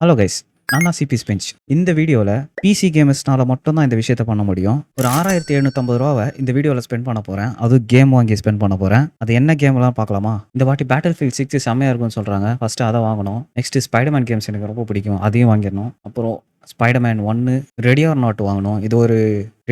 Hello guys நான் தான் CP sponge இந்த வீடியோவில் பிசி கேமர்ஸ்னால மட்டும் தான் இந்த விஷயத்த பண்ண முடியும். ஒரு ஆறாயிரத்தி எழுநூத்தம்பது ரூபாவை இந்த வீடியோவில் ஸ்பெண்ட் பண்ண போகிறேன் அது கேம் வாங்கி ஸ்பெண்ட் பண்ண போகிறேன் அது என்ன கேம்லாம் பார்க்கலாமா? இந்த வாட்டி பேட்டில் ஃபீல்ட் சிக்ஸ் செம்மையாக இருக்கும்னு சொல்கிறாங்க ஃபஸ்ட்டு அதை வாங்கணும். நெக்ஸ்ட் ஸ்பைடர்மேன் கேம்ஸ் எனக்கு ரொம்ப பிடிக்கும். அதையும் வாங்கிடணும். அப்புறம் ஸ்பைடர்மேன் ஒன்று ரெடி ஆர் நாட் வாங்கணும். இது ஒரு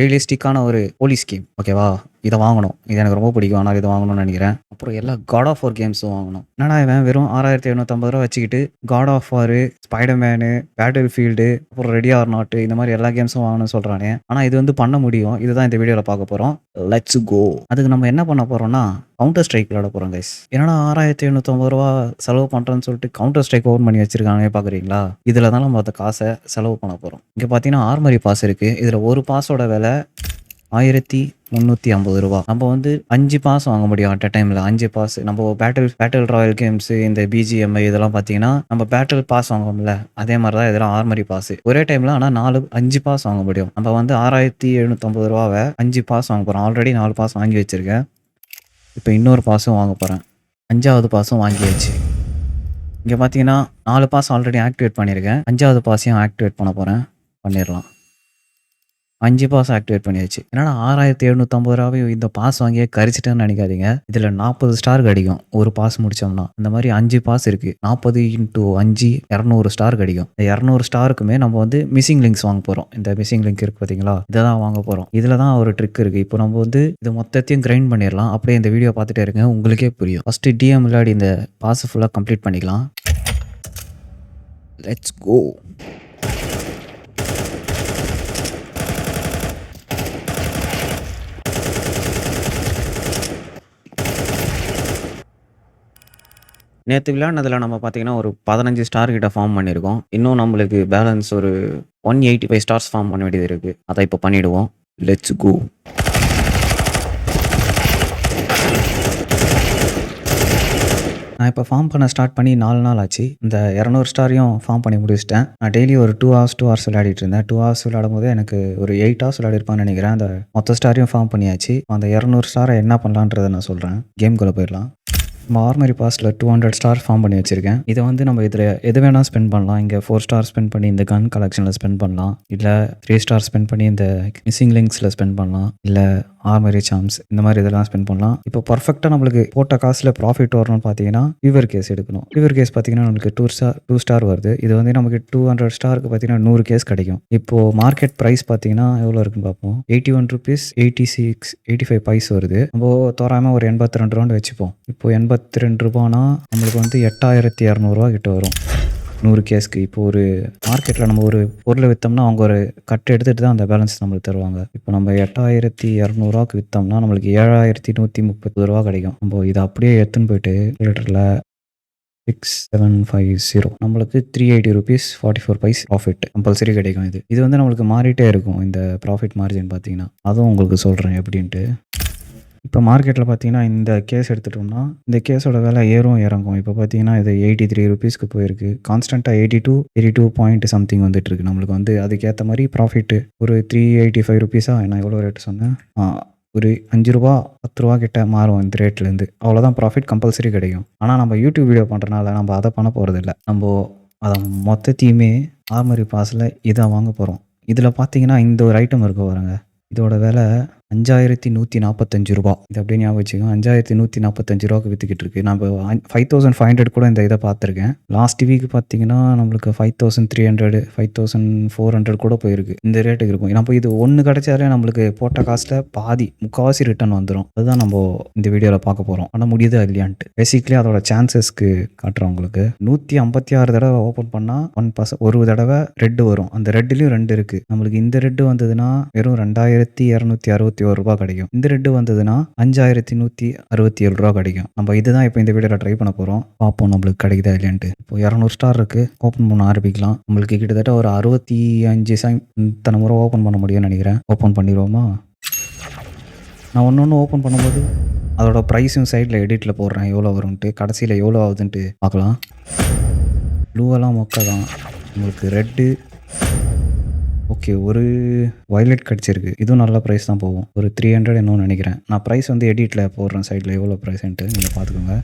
ரியலிஸ்டிக்கான ஒரு போலீஸ் கேம் ஓகேவா இதை வாங்கணும். இது எனக்கு ரொம்ப பிடிக்கும். ஆனால் இதை வாங்கணும்னு நினைக்கிறேன். அப்புறம் எல்லா காட் ஆஃப் வார் கேம்ஸும் வாங்கணும். என்னடா இவன்? வெறும் ஆறாயிரத்தி எழுநூத்தம்பது ரூபா வச்சுக்கிட்டு God of War Spiderman battlefield அப்புறம் ரெடி ஆர் நாட்டு இந்த மாதிரி எல்லா கேம்ஸும் வாங்கணும்னு சொல்கிறானே ஆனால் இது வந்து பண்ண முடியும். இதுதான் இந்த வீடியோவில் பார்க்க போகிறோம் லெட்ஸ் கோ அதுக்கு நம்ம என்ன பண்ண போகிறோம்னா கவுண்டர் ஸ்ட்ரைக் விளாட போகிறோம் கைஸ் என்னடா ஆறாயிரத்தி எழுநூத்தம்பது ரூபா செலவு பண்ணுறேன்னு சொல்லிட்டு கவுண்டர் ஸ்ட்ரைக் ஓப்பன் பண்ணி வச்சிருக்காங்க பார்க்குறீங்களா இதில் தான் நம்ம அந்த காசை செலவு பண்ண போகிறோம் இங்கே பார்த்தீங்கன்னா ஆர்மரி பாஸ் இருக்குது இதில் ஒரு பாஸோட விலை ஆயிரத்தி முந்நூற்றி ஐம்பது ரூபா. நம்ம வந்து அஞ்சு பாஸ் வாங்க முடியும் அட் அ டைமில் அஞ்சு பாஸ் நம்ம பேட்டில் பேட்டில் ராயல் கேம்ஸ் இந்த பிஜிஎம்ஐ இதெல்லாம் பார்த்தீங்கன்னா நம்ம பேட்டில் பாஸ் வாங்குவோம்ல அதே மாதிரி தான் இதெல்லாம் ஆர்மரி பாஸ் ஒரே டைமில் ஆனால் நாலு அஞ்சு பாஸ் வாங்க முடியும். நம்ம வந்து ஆறாயிரத்தி எழுநூற்றம்பது ரூபாவை அஞ்சு பாஸ் வாங்க போகிறோம் ஆல்ரெடி நாலு பாஸ் வாங்கி வச்சுருக்கேன். இப்போ இன்னொரு பாஸும் வாங்க போகிறேன் அஞ்சாவது பாஸும் வாங்கியாச்சு. இங்கே பார்த்தீங்கன்னா நாலு பாஸ் ஆல்ரெடி ஆக்டிவேட் பண்ணியிருக்கேன். அஞ்சாவது பாஸையும் ஆக்டிவேட் பண்ண போகிறேன் பண்ணிடலாம் அஞ்சு பாஸ் ஆக்டிவேட் பண்ணியாச்சு. என்னடா ஆறாயிரத்தி எழுநூற்றம்பது ரூபாவே இந்த பாஸ் வாங்கியே கரிச்சிட்டேன்னு நினைக்காதீங்க. இதில் நாற்பது ஸ்டார் கிடைக்கும் ஒரு பாஸ் முடிச்சோம்னா. இந்த மாதிரி அஞ்சு பாஸ் இருக்குது நாற்பது இன்ட்டு அஞ்சு இரநூறு ஸ்டார் கிடைக்கும் இந்த இரநூறு ஸ்டாருக்குமே நம்ம வந்து மிஸ்ஸிங் லிங்க்ஸ் வாங்க போகிறோம் இந்த மிஸ்ஸிங் லிங்க் இருக்குது பார்த்தீங்களா இதை தான் வாங்க போகிறோம் இதில் தான் ஒரு ட்ரிக் இருக்குது இப்போ நம்ம வந்து இது மொத்தத்தையும் கிரைண்ட் பண்ணிடலாம். அப்படியே இந்த வீடியோ பார்த்துட்டே இருங்க. உங்களுக்கே புரியும். ஃபஸ்ட்டு டிஎம் விளையாடி இந்த பாஸ் ஃபுல்லாக கம்ப்ளீட் பண்ணிக்கலாம். லெட்ஸ் கோ நேற்று விளையாடினதில் நம்ம பார்த்தீங்கன்னா ஒரு பதினஞ்சு ஸ்டார் கிட்ட ஃபார்ம் பண்ணியிருக்கோம் இன்னும் நம்மளுக்கு பேலன்ஸ் ஒரு one eighty five stars farm பண்ண வேண்டியது இருக்குது அதை இப்போ பண்ணிவிடுவோம் லெட்ஸ் கோ நான் இப்போ ஃபார்ம் பண்ண ஸ்டார்ட் பண்ணி நாலு நாள் ஆச்சு. இந்த இரநூறு ஸ்டாரையும் ஃபார்ம் பண்ணி முடிச்சிட்டேன். நான் டெய்லி ஒரு டூ ஹவர்ஸ் டூ ஹவர்ஸ் விளையாடிட்டு இருந்தேன். டூ ஹவர்ஸ் விளையாடும் போது எனக்கு ஒரு எயிட் ஹவர்ஸ் விளையாடிருப்பான்னு நினைக்கிறேன். அந்த மொத்த ஸ்டாரையும் ஃபார்ம் பண்ணியாச்சு. அந்த இரநூறு ஸ்டாரை என்ன பண்ணலான்றதை நான் சொல்கிறேன் கேம்குள்ளே போயிடலாம். ஆர்மரி பாஸ்ட்டில் டூ ஹண்ட்ரட் ஸ்டார் ஃபார்ம் பண்ணி வச்சிருக்கேன். இதை வந்து நம்ம இதில் எது வேணால் ஸ்பெண்ட் பண்ணலாம். இங்கே ஃபோர் ஸ்டார் ஸ்பெண்ட் பண்ணி இந்த கன் கலெக்ஷனில் ஸ்பெண்ட் பண்ணலாம். இல்லை த்ரீ ஸ்டார் ஸ்பெண்ட் பண்ணி இந்த மிஸ்ஸிங் லிங்க்ஸில் ஸ்பெண்ட் பண்ணலாம். இல்லை ஆர்மரி சாம்ஸ் இந்த மாதிரி இதெல்லாம் ஸ்பெண்ட் பண்ணலாம். இப்போ பர்ஃபெக்டாக நம்மளுக்கு போட்ட காசில் ப்ராஃபிட் வரணும்னு பார்த்தீங்கன்னா ஃபீவர் கேஸ் எடுக்கணும். ஃபீவர் கேஸ் பார்த்தீங்கன்னா நம்மளுக்கு டூ ஸ்டார் டூ ஸ்டார் வருது. இது வந்து நமக்கு டூ ஹண்ட்ரட் ஸ்டாருக்கு பார்த்தீங்கன்னா நூறு கேஸ் கிடைக்கும். இப்போது மார்க்கெட் ப்ரைஸ் பார்த்தீங்கன்னா எவ்வளோ இருக்குன்னு பார்ப்போம். Eighty one rupees eighty six eighty five paise வருது. நம்ம தோராயமாக ஒரு எண்பத்தி ரெண்டு ரூபான்னு வச்சுப்போம். இப்போ எண்பத்தி ரெண்டு ரூபானா நம்மளுக்கு வந்து எட்டாயிரத்தி இரநூறுவா கிட்ட வரும். நூறு கேஸ்க்கு இப்போ ஒரு மார்க்கெட்டில் நம்ம ஒரு பொருளை விற்றோம்னா அவங்க ஒரு கட்டு எடுத்துகிட்டு தான் அந்த பேலன்ஸ் நம்மளுக்கு தருவாங்க. இப்போ நம்ம எட்டாயிரத்தி இரநூறுவாக்கு விற்றோம்னா நம்மளுக்கு ஏழாயிரத்தி நூற்றி முப்பது ரூபா கிடைக்கும். நம்ம இதை அப்படியே எடுத்துன்னு போயிட்டு லிட்டரில் சிக்ஸ் செவன் ஃபைவ் ஜீரோ நம்மளுக்கு three eighty rupees forty four paise profit compulsory கிடைக்கும் இது. இது வந்து நம்மளுக்கு மாறிட்டே இருக்கும். இந்த ப்ராஃபிட் மார்ஜின் பார்த்தீங்கன்னா. அதுவும் உங்களுக்கு சொல்கிறேன் எப்படின்ட்டு. இப்போ மார்க்கெட்டில் பார்த்தீங்கன்னா இந்த கேஸ் எடுத்துட்டோம்னா இந்த கேஸோட விலை ஏறும் இறங்கும். இப்போ பார்த்தீங்கன்னா இது எயிட்டி த்ரீ ருபீஸ்க்கு போயிருக்கு. கான்ஸ்டண்ட்டாக eighty two eighty two point something வந்துட்டு இருக்கு. நம்மளுக்கு வந்து அதுக்கேற்ற மாதிரி ப்ராஃபிட்டு ஒரு த்ரீ எயிட்டி ஃபைவ் ருபீஸாக நான் எவ்வளோ ரேட் சொன்னேன்? ஆ, ஒரு அஞ்சு ரூபா பத்து ரூபா கிட்ட மாறும் இந்த ரேட்லேருந்து அவ்வளோதான் ப்ராஃபிட் கம்பல்சரி கிடைக்கும். ஆனால் நம்ம யூடியூப் வீடியோ பண்ணுறனால நம்ம அதை பண்ண போகிறதில்ல நம்ம அதை மொத்தத்தையுமே ஆர்மரி பாஸில் இதை வாங்க போகிறோம் இதில் பார்த்தீங்கன்னா இந்த ஒரு ஐட்டம் இருக்க பாருங்க. இதோட விலை அஞ்சாயிரத்தி நூற்றி நாற்பத்தஞ்சு ரூபா. இது அப்படியே ஞாபகம் வச்சுக்கோங்க. அஞ்சாயிரத்தி நூற்றி நாற்பத்தஞ்சு ரூபாக்கு விற்றுக்கிட்டு இருக்கு. நம்ம ஃபைவ் தௌசண்ட் ஃபைவ் ஹண்ட்ரட் கூட இந்த இதை பார்த்துருக்கேன். லாஸ்ட் வீக் பார்த்தீங்கன்னா நம்மளுக்கு five thousand three hundred five thousand four hundred கூட போயிருக்கு. இந்த ரேட்டுக்கு இருக்கும். நம்ம இது ஒன்று கிடைச்சாலே நம்மளுக்கு போட்ட காசில் பாதி முக்கால்வாசி ரிட்டர்ன் வந்துடும் அதுதான் நம்ம இந்த வீடியோவில் பார்க்க போகிறோம் ஆனால் முடியுதா இல்லையான்ட்டு. பேசிக்கலி அதோட சான்சஸ்க்கு காட்டுறோம் உங்களுக்கு. நூற்றி ஐம்பத்தி ஆறு தடவை ஓப்பன் பண்ணால் ஒன் பர்சன் ஒரு தடவை ரெட்டு வரும். அந்த ரெட்டுலேயும் ரெண்டு இருக்குது நம்மளுக்கு இந்த ரெட்டு வந்ததுன்னா வெறும் ரெண்டாயிரத்தி இரநூத்தி அறுபத்தி ஒரு ரூபா கிடைக்கும். இந்த ரெட்டு வந்ததுன்னா அஞ்சாயிரத்தி நூற்றி அறுபத்தி ஏழு ரூபா கிடைக்கும். நம்ம இதுதான் இப்போ இந்த வீடியோவில் ட்ரை பண்ண போகிறோம் பார்ப்போம் நம்மளுக்கு கிடைக்குதா இல்லையான்ட்டு. இப்போ இரநூறு ஸ்டார் இருக்குது ஓப்பன் பண்ண ஆரம்பிக்கலாம். நம்மளுக்கு கிட்டத்தட்ட ஒரு அறுபத்தி அஞ்சு சைன் இத்தனை முறை ஓப்பன் பண்ண முடியும்னு நினைக்கிறேன். ஓப்பன் பண்ணிடுவோமா? நான் ஒன்று ஒன்று ஓப்பன் பண்ணும்போது அதோட ப்ரைஸும் சைடில் எடிட்டில் போடுறேன். எவ்வளோ வரும்ன்ட்டு. கடைசியில் எவ்வளோ ஆகுதுன்ட்டு பார்க்கலாம். ப்ளூவெல்லாம் மொக்கை தான். உங்களுக்கு ரெட்டு ஓகே ஒரு வயலட் கிடச்சிருக்கு. இதுவும் நல்ல ப்ரைஸ் தான் போகும். ஒரு த்ரீ ஹண்ட்ரட் என்னன்னு நினைக்கிறேன். நான் ப்ரைஸ் வந்து எடிட்டில் போடுறேன் சைடில் எவ்வளோ ப்ரைஸ்ன்ட்டு நீங்கள் பார்த்துக்கோங்க.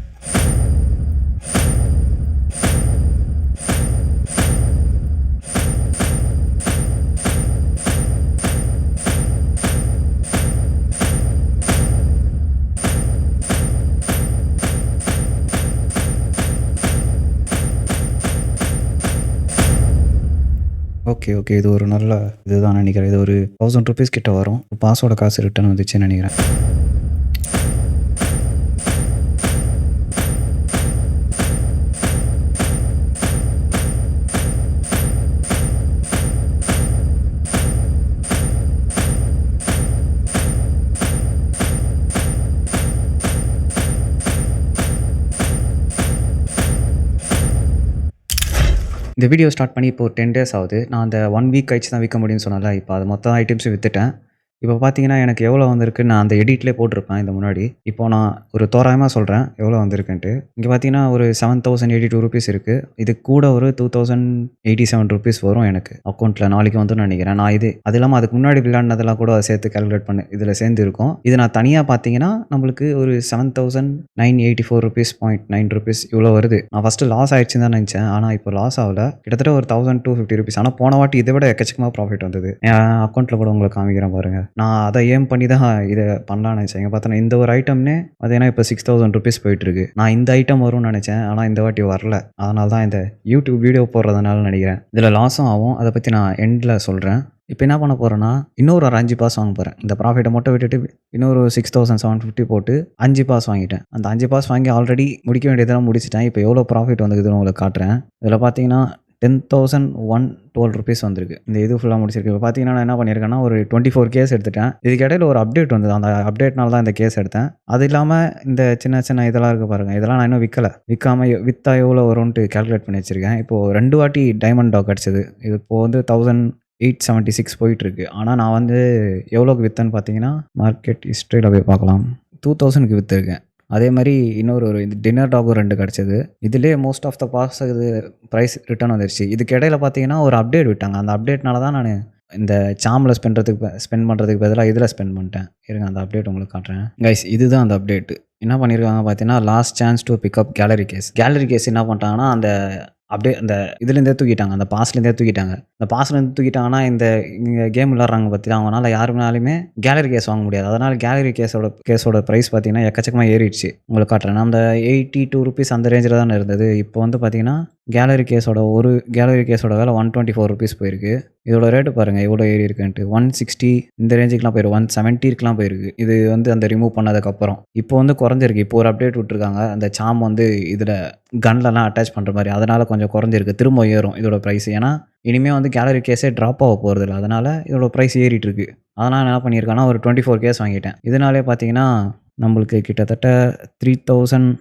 Okay okay. இது ஒரு நல்ல இதுதான் நினைக்கிறேன். இது ஒரு தௌசண்ட் ருபீஸ் கிட்ட வரும். பாஸோட காசு ரிட்டர்ன் வந்துச்சுன்னு நினைக்கிறேன். இந்த வீடியோ ஸ்டார்ட் பண்ணி இப்போ டென் டேஸ் ஆகுது. நான் அந்த ஒன் வீக் கழிச்சு தான் விற்க முடியும்னு சொன்னால இப்போ அது மொத்தம் ஐட்டம்ஸும் விற்றுட்டேன் இப்போ பார்த்தீங்கன்னா எனக்கு எவ்வளோ வந்திருக்கு நான் அந்த எடிட்லேயே போட்டிருப்பேன் இந்த முன்னாடி. இப்போ நான் ஒரு தோராயமாக சொல்கிறேன் எவ்வளோ வந்திருக்குன்ட்டு. இங்கே பார்த்தீங்கன்னா ஒரு seven thousand eighty two rupees இருக்குது இது கூட ஒரு two thousand eighty seven rupees வரும் எனக்கு அக்கௌண்ட்டில் நாளைக்கு வந்துன்னு நினைக்கிறேன். நான் இது அது இல்லாமல் அதுக்கு முன்னாடி விளையாடினதெல்லாம் கூட அதை சேர்த்து கால்குலேட் பண்ணு இதில் சேர்ந்து இருக்கும். இது நான் தனியாக பார்த்தீங்கன்னா நம்மளுக்கு ஒரு seven thousand nine eighty four rupees point nine rupees இவ்வளோ வருது. நான் ஃபஸ்ட்டு லாஸ் ஆயிடுச்சுன்னு தான் நினச்சேன். ஆனால் இப்போ லாஸ் ஆகல. கிட்டத்தட்ட ஒரு தௌசண்ட் டூ ஃபிஃப்டி ருபீஸ் ஆனால் போன வாட்டி இதை விட எக்கச்சக்கமாக ப்ராஃபிட் வந்தது. என் அக்கௌண்ட்டில் கூட உங்களுக்கு காமிக்கிறேன் பாருங்கள் நான் அதை ஏம் பண்ணி தான் இதை பண்ணலான்னு நினச்சேன். இங்கே பார்த்தோன்னா இந்த ஒரு ஐட்டம்னே பார்த்தீங்கன்னா இப்போ சிக்ஸ் தௌசண்ட் ருபீஸ் போயிட்டுருக்கு. நான் இந்த ஐட்டம் வரும்னு நினச்சேன். ஆனால் இந்த வாட்டி வரல. அதனால தான் இந்த யூடியூப் வீடியோ போடுறதுனால நினைக்கிறேன். இதில் லாஸும் ஆகும். அதை பற்றி நான் எண்டில் சொல்கிறேன் இப்போ என்ன பண்ண போகிறேன்னா இன்னொரு ஒரு அஞ்சு பாஸ் வாங்க போகிறேன் இந்த ப்ராஃபிட்டை மட்டும் விட்டுட்டு இன்னொரு சிக்ஸ் தௌசண்ட் செவன் ஃபிஃப்டி போட்டு அஞ்சு பாஸ் வாங்கிட்டேன். அந்த அஞ்சு பாஸ் வாங்கி ஆல்ரெடி முடிக்க வேண்டியதெல்லாம் முடிச்சிட்டேன். இப்போ எவ்வளோ ப்ராஃபிட் வந்துக்குதுன்னு உங்களுக்கு காட்டுறேன். இதில் பார்த்தீங்கன்னா ten thousand one twelve rupees வந்திருக்கு. இந்த இது ஃபுல்லாக முடிச்சிருக்கு. இப்போ பார்த்தீங்கன்னா நான் என்ன பண்ணியிருக்கேன்னா ஒரு டுவெண்ட்டி ஃபோர் கேஸ் எடுத்துட்டேன். இதுக்கு இடையில ஒரு அப்டேட் வந்தது. அந்த அப்டேட்னால தான் இந்த கேஸ் எடுத்தேன். அது இல்லாமல் இந்த சின்ன சின்ன இதெல்லாம் இருக்குது பாருங்கள் இதெல்லாம் நான் இன்னும் விற்கலை விற்காம விற்றா எவ்வளோ வரும்ன்ட்டு கால்குலேட் பண்ணி வச்சுருக்கேன். இப்போது ரெண்டு வாட்டி டைமண்ட் டாக் கிடச்சிது இது இப்போது வந்து தௌசண்ட் எயிட் செவன்ட்டி சிக்ஸ் போயிட்டுருக்கு. ஆனால் நான் வந்து எவ்வளோக்கு விற்றேன்னு பார்த்தீங்கன்னா மார்க்கெட் ஹிஸ்ட்ரியில் போய் பார்க்கலாம். டூ தௌசண்ட்க்கு விற்றுருக்கேன் அதே மாதிரி இன்னொரு ஒரு இது டின்னர் டாகும் ரெண்டு கிடச்சிது. இதுலேயே மோஸ்ட் ஆஃப் த பாஸ் இது ப்ரைஸ் ரிட்டர்ன் வந்துருச்சு. இதுக்கு இடையில பார்த்தீங்கன்னா ஒரு அப்டேட் விட்டாங்க. அந்த அப்டேட்னால தான் நான் இந்த சாமில் ஸ்பெண்ட்றதுக்கு ஸ்பெண்ட் பண்ணுறதுக்கு பதிலாக இதில் ஸ்பெண்ட் பண்ணிட்டேன். இருங்க அந்த அப்டேட் உங்களுக்கு காட்டுறேன். கைஸ் இதுதான் அந்த அப்டேட் என்ன பண்ணியிருக்காங்க பார்த்தீங்கன்னா last chance to pick up gallery case gallery case என்ன பண்ணிட்டாங்கன்னா அந்த அப்படியே அந்த இதுலேருந்தே தூக்கிட்டாங்க அந்த பாஸ்லேருந்தே தூக்கிட்டாங்க. அந்த பாஸ்லேருந்து தூக்கிட்டாங்கன்னா இந்த இங்கே கேம் விளாட்றாங்க பற்றி அவங்களால யாருனாலுமே கேலரி கேஸ் வாங்க முடியாது. அதனால் கேலரி கேஸோட கேஸோட ப்ரைஸ் பார்த்தீங்கன்னா எக்கச்சக்கமாக ஏறிடுச்சு. உங்களுக்கு காட்டுறேன். அந்த எயிட்டி டூ ருபீஸ் அந்த ரேஞ்சில் தானே இருந்தது. இப்போ வந்து பார்த்தீங்கன்னா கேலரி கேஸோட ஒரு கேலரி கேஸோட வேலை ஒன் டுவெண்ட்டி ஃபோர் ருபீஸ் போயிருக்கு. இதோட ரேட்டு பாருங்கள் எவ்வளோ ஏறி இருக்குன்ட்டு. ஒன் சிக்ஸ்டி இந்த ரேஞ்சுக்குலாம் போயிருக்கு ஒன் செவன்ட்டிக்குலாம் போயிருக்கு. இது வந்து அந்த ரிமூவ் பண்ணதுக்கப்புறம். இப்போ வந்து குறைஞ்சிருக்கு. இப்போ ஒரு அப்டேட் விட்ருக்காங்க அந்த சாம் வந்து இதில் கன்லலாம் அட்டாச் பண்ணுற மாதிரி. அதனால் கொஞ்சம் குறைஞ்சிருக்கு. திரும்ப ஏறும் இதோட ப்ரைஸ் ஏன்னா இனிமேல் வந்து கேலரி கேஸே ட்ராப் ஆக போகிறது இல்லை அதனால் இதோட ப்ரைஸ் ஏறிட்டு இருக்கு அதனால் என்ன பண்ணியிருக்கேன்னா ஒரு டுவெண்ட்டி ஃபோர் கேஸ் வாங்கிட்டேன். இதனாலே பார்த்தீங்கன்னா நம்மளுக்கு கிட்டத்தட்ட த்ரீ தௌசண்ட்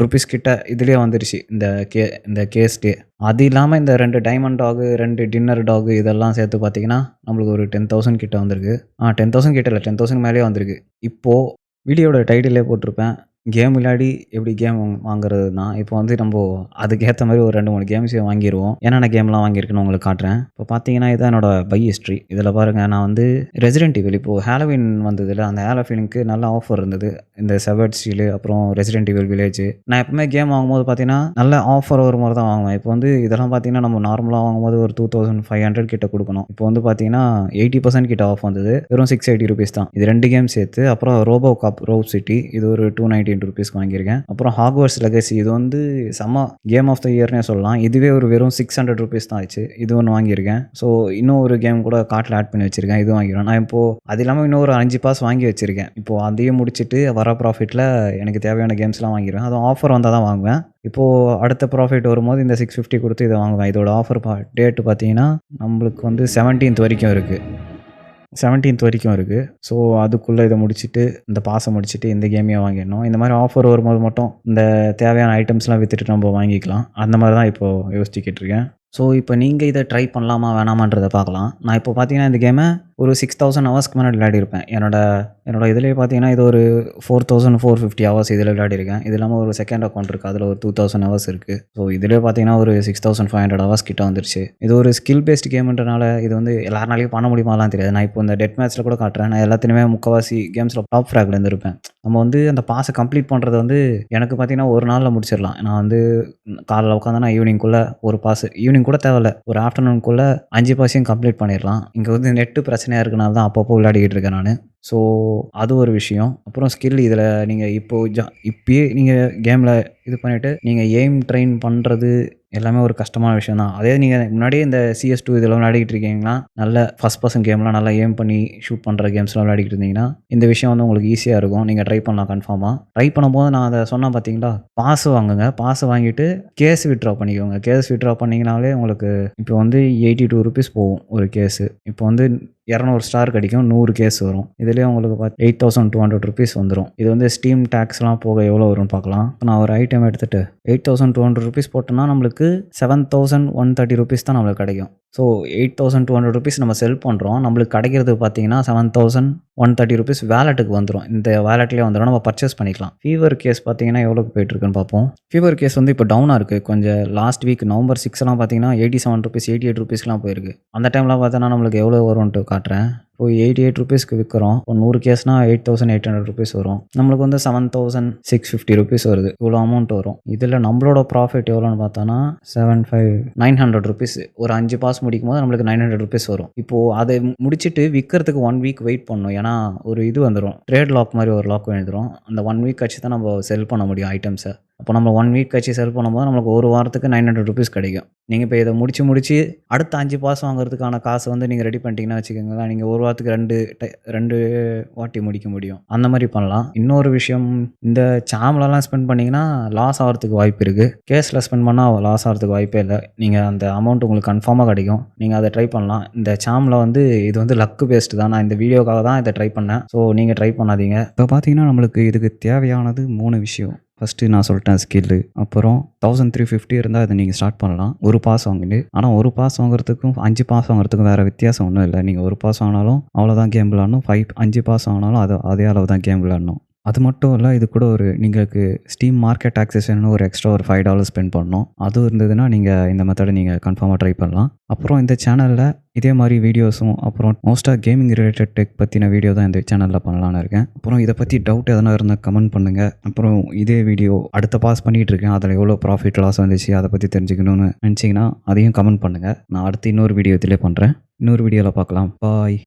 ருபீஸ் கிட்ட இதுலேயே வந்துருச்சு. இந்த கே இந்த கேஸ்ட்டு அது இல்லாமல் இந்த ரெண்டு டைமண்ட் டாகு ரெண்டு டின்னர் டாகு இதெல்லாம் சேர்த்து பார்த்தீங்கன்னா நம்மளுக்கு ஒரு டென் தௌசண்ட் கிட்ட வந்திருக்கு. ஆ டென் தௌசண்ட் கிட்ட இல்லை டென் தௌசண்ட் மேலேயே வந்திருக்கு. இப்போது வீடியோட டைட்டிலே போட்டிருப்பேன். கேம் விளையாடி எப்படி கேம் வாங்குறதுனா இப்போ வந்து நம்ம அதுக்கேற்ற மாதிரி ஒரு ரெண்டு மூணு கேம்ஸே வாங்கிடுவோம் என்னென்ன கேம்லாம் வாங்கியிருக்குன்னு உங்களுக்கு காட்டுறேன். இப்போ பார்த்தீங்கன்னா இதான் என்னோட பை ஹிஸ்ட்ரி இதில் பாருங்கள் நான் வந்து ரெசிடென்ட் இவில் இப்போது ஹாலோவின் வந்ததில் அந்த ஹாலோவினுக்கு நல்ல ஆஃபர் இருந்தது. இந்த செவர்ட் ஸ்டீலு அப்புறம் ரெசிடென்ட் இவில் வில்லேஜ் நான் எப்பவுமே கேம் வாங்கும்போது பார்த்தீங்கன்னா நல்ல ஆஃபர் ஒரு மாதிரி தான் வாங்குவேன். இப்போ வந்து இதெல்லாம் பார்த்தீங்கன்னா நம்ம நார்மலாக வாங்கும்போது ஒரு டூ தௌசண்ட் ஃபைவ் ஹண்ட்ரட் கிட்ட கொடுக்கணும். இப்போ வந்து பார்த்தீங்கன்னா எயிட்டி பர்சன்ட் கிட்ட ஆஃப் வந்தது. வெறும் சிக்ஸ் எயிட்டி ருபீஸ் தான். இது ரெண்டு கேம் சேர்த்து அப்புறம் ரோபோ காப் ரோப் சிட்டி இது ஒரு டூ நைன்டி ருபீஸ்க்கு வாங்கியிருக்கேன். அப்புறம் ஹாக்வர்ஸ் லெகசி இது வந்து செம்ம கேம் ஆஃப் த இயர்னே சொல்லலாம். இதுவே ஒரு வெறும் சிக்ஸ் ஹண்ட்ரட் ருபீஸ் தான் ஆச்சு. இது ஒன்று வாங்கியிருக்கேன். ஸோ இன்னும் ஒரு கேம் கூட கார்ட்டில் ஆட் பண்ணி வச்சிருக்கேன். இது வாங்கிடுவேன். நான் இப்போது அது இல்லாமல் இன்னும் ஒரு அஞ்சு பாஸ் வாங்கி வச்சிருக்கேன். இப்போது அதையும் முடிச்சுட்டு வர ப்ராஃபிட்டில் எனக்கு தேவையான கேம்ஸ்லாம் வாங்கிடுவேன். அதுவும் ஆஃபர் வந்தால் தான் வாங்குவேன். இப்போது அடுத்த ப்ராஃபிட் வரும்போது இந்த சிக்ஸ் ஃபிஃப்டி கொடுத்து இதை வாங்குவேன். இதோட ஆஃபர் பா டேட்டு பார்த்தீங்கன்னா நம்மளுக்கு வந்து செவன்டீன்த் வரைக்கும் இருக்குது செவன்டீன்த் வரைக்கும் இருக்குது ஸோ அதுக்குள்ளே இதை முடிச்சுட்டு இந்த பாசை முடிச்சுட்டு இந்த கேமையும் வாங்கிடணும். இந்த மாதிரி ஆஃபர் வரும்போது மட்டும் இந்த தேவையான ஐட்டம்ஸ்லாம் விற்றுட்டு நம்ம வாங்கிக்கலாம். அந்த மாதிரி தான் இப்போது யோசிச்சுக்கிட்டு இருக்கேன். ஸோ இப்போ நீங்கள் இதை ட்ரை பண்ணலாமா வேணாமான்றதை பார்க்கலாம். நான் இப்போ பார்த்தீங்கன்னா இந்த கேமை ஒரு சிக்ஸ் தௌசண்ட் ஹவர்ஸ்க்கு முன்னாடி விளையாடிருப்பேன் என்னோட என்னோட இதுலேயே பார்த்தீங்கன்னா இது ஒரு four thousand four fifty hours இதில் விளையாடிருக்கேன் இது இல்லாமல் ஒரு செகண்ட் அக்கௌண்ட் இருக்குது அதில் ஒரு டூ தௌசண்ட் ஹவர்ஸ் இருக்குது ஸோ இதிலே பார்த்தீங்கன்னா ஒரு six thousand five hundred hours கிட்ட வந்துருச்சு. இது ஒரு ஸ்கில் பேஸ்ட் கேம்ன்றனால இது வந்து எல்லாருனாலையும் பண்ண முடியுமாலாம் தெரியாது. நான் இப்போ இந்த டெட் மேட்ச்சில் கூட காட்டுறேன். நான் எல்லாத்தையுமே முக்கவாசி கேம்ஸில் டாப் ஃப்ராக்லேருந்து இருப்பேன். நம்ம வந்து அந்த பாஸை கம்ப்ளீட் பண்ணுறது வந்து எனக்கு பார்த்தீங்கன்னா ஒரு நாளில் முடிச்சிடலாம் நான் வந்து காலைல உட்காந்தா ஈவினிங்குள்ளே ஒரு பாஸ் ஈவினிங் கூட தேவையில்ல. ஒரு ஆஃப்டர்நூனுக்குள்ளே அஞ்சு பாஸையும் கம்ப்ளீட் பண்ணிடலாம் இங்கே வந்து நெட்டு பிரச்சனையாக இருக்கனால தான் அப்பப்போ விளையாடிக்கிட்டு இருக்கேன் நான். ஸோ அது ஒரு விஷயம். அப்புறம் ஸ்கில் இதில் நீங்கள் இப்போது ஜா இப்பயே நீங்கள் கேமில் இது பண்ணிவிட்டு நீங்கள் எய்ம் ட்ரெயின் பண்ணுறது எல்லாமே ஒரு கஷ்டமான விஷயம் தான் அதே நீங்கள் முன்னாடியே இந்த சிஎஸ் டூ இதெல்லாம் விளையாடிட்டு இருக்கீங்கன்னா நல்ல ஃபஸ்ட் பர்சன் கேம்லாம் நல்லா ஏம் பண்ணி ஷூட் பண்ணுற கேம்ஸ்லாம் விளையாடிட்டு இருந்தீங்கன்னா இந்த விஷயம் வந்து உங்களுக்கு ஈஸியாக இருக்கும். நீங்கள் ட்ரை பண்ணலாம் கன்ஃபார்மாக ட்ரை பண்ணும்போது நான் அதை சொன்னால் பார்த்தீங்களா? பாஸ் வாங்குங்க. பாஸ் வாங்கிட்டு கேஸ் விட்ரா பண்ணிக்கோங்க. கேஸ் விட்ரா பண்ணிங்கனாலே உங்களுக்கு இப்போ வந்து எயிட்டி டூ ருபீஸ் போகும் ஒரு கேஸு இப்போ வந்து இரநூறு ஸ்டார் கிடைக்கும் நூறு கேஸ் வரும். இதுலேயே உங்களுக்கு பார்த்து eight thousand two hundred rupees வந்துடும் இது வந்து ஸ்டீம் டேக்ஸ்லாம் போக எவ்வளோ வரும்னு பார்க்கலாம். நான் ஒரு ஐட்டம் எடுத்துகிட்டு eight thousand two hundred rupees போட்டோன்னா நம்மளுக்கு seven thousand one thirty rupees தான் நம்மளுக்கு கிடைக்கும். So eight thousand two hundred rupees நம்ம செல் பண்ணுறோம் நம்மளுக்கு கிடைக்கிறது பார்த்தீங்கன்னா seven thousand one thirty rupees வேலெட்டுக்கு வந்துடும் இந்த வேலெட்லேயே வந்துடும் நம்ம பர்ச்சேஸ் பண்ணிக்கலாம். ஃபீவர் கேஸ் பார்த்தீங்கன்னா எவ்வளோக்கு போயிட்டுருக்குன்னு பார்ப்போம். ஃபீவர் கேஸ் வந்து இப்போ டவுனாக இருக்குது கொஞ்சம் லாஸ்ட் வீக் நவம்பர் சிக்ஸ்லாம் பார்த்தீங்கன்னா eighty seven rupees eighty eight ருபீஸ்லாம் போயிருக்கு. அந்த டைம்லாம் பார்த்தோன்னா நம்மளுக்கு எவ்வளோ வரும்ன்ட்டு காட்டுறேன். இப்போ எயிட்டி எயிட் ருபீஸ்க்கு விற்கிறோம் இப்போ நூறு கேஸ்னா eight thousand eight hundred rupees வரும். நம்மளுக்கு வந்து seven thousand six fifty rupees வருது. இவ்வளோ அமௌண்ட் வரும். இதில் நம்மளோட ப்ராஃபிட் எவ்வளோன்னு பார்த்தோன்னா seven five nine hundred rupees ஒரு அஞ்சு பாஸ் முடிக்கும் போது நம்மளுக்கு நைன் ஹண்ட்ரட் ருபீஸ் வரும். இப்போது அதை முடிச்சுட்டு விற்கிறதுக்கு ஒன் வீக் வெயிட் பண்ணணும். ஏன்னா ஒரு இது வந்துடும் ட்ரேட் லாக் மாதிரி ஒரு லாக் வந்துடும் அந்த ஒன் வீக் கழிச்சு தான் நம்ம செல் பண்ண முடியும் ஐட்டம்ஸை அப்போ நம்ம ஒன் வீக் கழிச்சு செல் பண்ணும்போது நம்மளுக்கு ஒரு வாரத்துக்கு நைன் ஹண்ட்ரட் ருபீஸ் கிடைக்கும். நீங்கள் இப்போ இதை முடிச்சு முடிச்சு அடுத்த அஞ்சு பாஸ் வாங்குறதுக்கான காசை வந்து நீங்கள் ரெடி பண்ணிட்டீங்கன்னா வச்சுக்கோங்களேன் நீங்கள் ஒரு வாரத்துக்கு ரெண்டு டை- ரெண்டு வாட்டி முடிக்க முடியும். அந்த மாதிரி பண்ணலாம். இன்னொரு விஷயம் இந்த சாம்லலாம் ஸ்பெண்ட் பண்ணிங்கன்னா லாஸ் ஆகிறதுக்கு வாய்ப்பு இருக்குது கேஸில் ஸ்பெண்ட் பண்ணால் லாஸ் ஆகிறதுக்கு வாய்ப்பே இல்லை. நீங்கள் அந்த அமௌண்ட் உங்களுக்கு கன்ஃபார்மாக கிடைக்கும். நீங்கள் அதை ட்ரை பண்ணலாம். இந்த சாமில் வந்து இது வந்து லக்கு பேஸ்ட் தான். நான் இந்த வீடியோக்காக தான் இதை ட்ரை பண்ணேன். ஸோ நீங்கள் ட்ரை பண்ணாதீங்க. இப்போ பார்த்தீங்கன்னா நம்மளுக்கு இதுக்கு தேவையானது மூணு விஷயம். ஃபஸ்ட்டு நான் சொல்லிட்டேன் ஸ்கில்லு அப்புறம் தௌசண்ட் த்ரீ ஃபிஃப்டி இருந்தால் அதை நீங்கள் ஸ்டார்ட் பண்ணலாம். ஒரு பாஸ் வாங்கிட்டு. ஆனால் ஒரு பாஸ் வாங்குறதுக்கும் அஞ்சு பாஸ் வாங்குறதுக்கும் வேறு வித்தியாசம் ஒன்றும் இல்லை. நீங்கள் ஒரு பாஸ் வாங்கினாலும் அவ்வளோதான் கேம் விளாடணும் ஃபைவ் அஞ்சு பாஸ் வாங்கினாலும் அது அதே அளவு தான் கேம் விளாடணும் அது மட்டும் இல்லை இது கூட ஒரு நீங்களுக்கு ஸ்டீம் மார்க்கெட் ஆக்சஸ்னு ஒரு எக்ஸ்ட்ரா ஒரு ஃபைவ் டாலர் ஸ்பெண்ட் பண்ணணும். அதுவும் இருந்ததுன்னா நீங்கள் இந்த மெத்தடை நீங்கள் கன்ஃபார்மாக ட்ரை பண்ணலாம். அப்புறம் இந்த சேனலில் இதே மாதிரி வீடியோஸும் அப்புறம் மோஸ்ட்டாக கேமிங் ரிலேட்டட் டெக் பற்றின வீடியோ தான் இந்த சேனலில் பண்ணலான்னு இருக்கேன். அப்புறம் இதை பற்றி டவுட் எதனா இருந்தால் கமெண்ட் பண்ணுங்கள் அப்புறம் இதே வீடியோ அடுத்த பாஸ் பண்ணிகிட்டு இருக்கேன். அதில் எவ்வளோ ப்ராஃபிட் லாஸ் வந்துச்சு அதை பற்றி தெரிஞ்சுக்கணும்னு நினச்சிங்கன்னா அதையும் கமெண்ட் பண்ணுங்கள் நான் அடுத்து இன்னொரு வீடியோ இதிலே பண்ணுறேன் இன்னொரு வீடியோவில் பார்க்கலாம். பாய்